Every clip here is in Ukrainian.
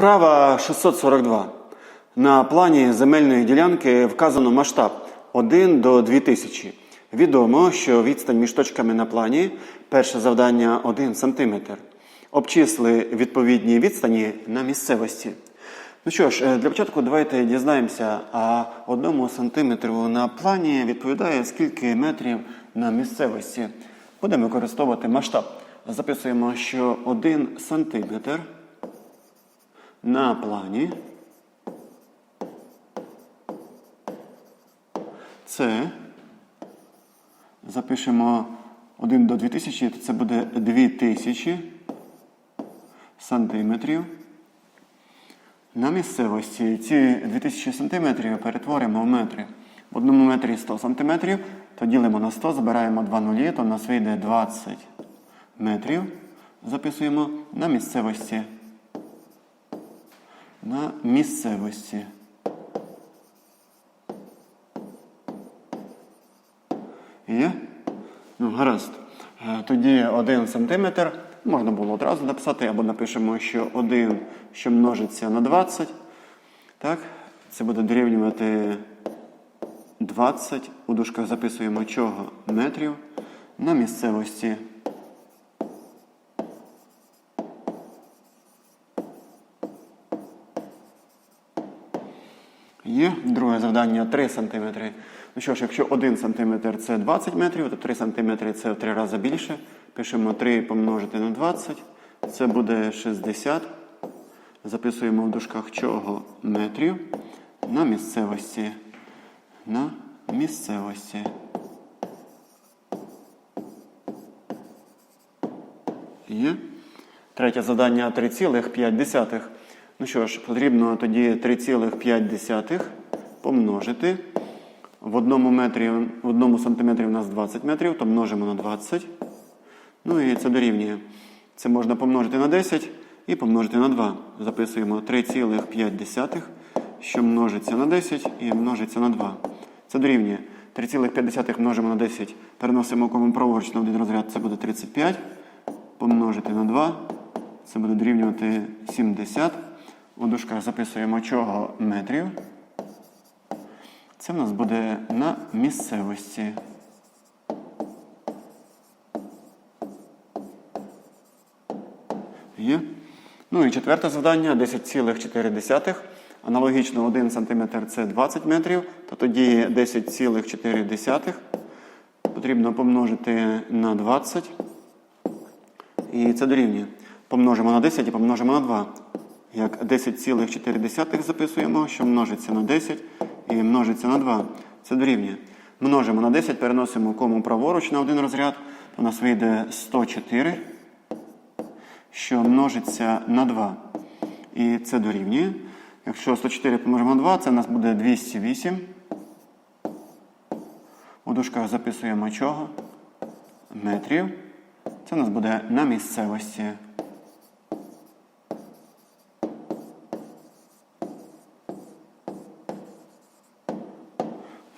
Вправа 642. На плані земельної ділянки вказано масштаб 1 до 2000. Відомо, що відстань між точками на плані перше завдання 1 см. Обчисли відповідні відстані на місцевості. Ну що ж, е, для початку давайте дізнаємося, а одному сантиметру на плані відповідає скільки метрів на місцевості. Будемо використовувати масштаб. Записуємо, що 1 сантиметр на плані це запишемо 1 до 2000, то це буде 2000 сантиметрів. На місцевості ці 2000 сантиметрів перетворимо в метри. В одному метрі 100 сантиметрів, то ділимо на 100, забираємо 2 нулі, то в нас вийде 20 метрів. Записуємо на місцевості. На місцевості. Є? Ну, гаразд. Е, Тоді 1 сантиметр можна було одразу написати, або напишемо, що 1, що множиться на 20. Так? Це буде дорівнювати 20. У дужках записуємо чого метрів на місцевості. Є друге завдання 3 см. Ну що ж, якщо 1 см це 20 метрів, то 3 см це в 3 рази більше. Пишемо 3 помножити на 20. Це буде 60. Записуємо в дужках чого метрів на місцевості. На місцевості. Є. Третє завдання 3,5. Ну що ж, потрібно тоді 3,5 помножити. В одному метрі, в одному сантиметрі у нас 20 метрів, то множимо на 20. Ну і це дорівнює. Це можна помножити на 10 і помножити на 2. Записуємо 3,5, що множиться на 10 і множиться на 2. Це дорівнює. 3,5 множимо на 10. Переносимо кому праворуч на один розряд, це буде 35. Помножити на 2. Це буде дорівнювати 70. У дужках записуємо чого метрів. Це в нас буде на місцевості. Є. Ну і четверте завдання 10,4. Аналогічно 1 см це 20 метрів, то тоді 10,4 потрібно помножити на 20. І це дорівнює. Помножимо на 10 і помножимо на 2. Як 10,4 записуємо, що множиться на 10 і множиться на 2. Це дорівнює. Множимо на 10, переносимо кому праворуч на один розряд, то у нас вийде 104, що множиться на 2. І це дорівнює. Якщо 104 помножимо на 2, це у нас буде 208. У дужках записуємо чого? Метрів. Це у нас буде на місцевості.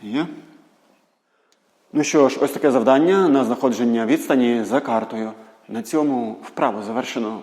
Є. Ну що ж, ось таке завдання на знаходження відстані за картою. На цьому вправу завершено.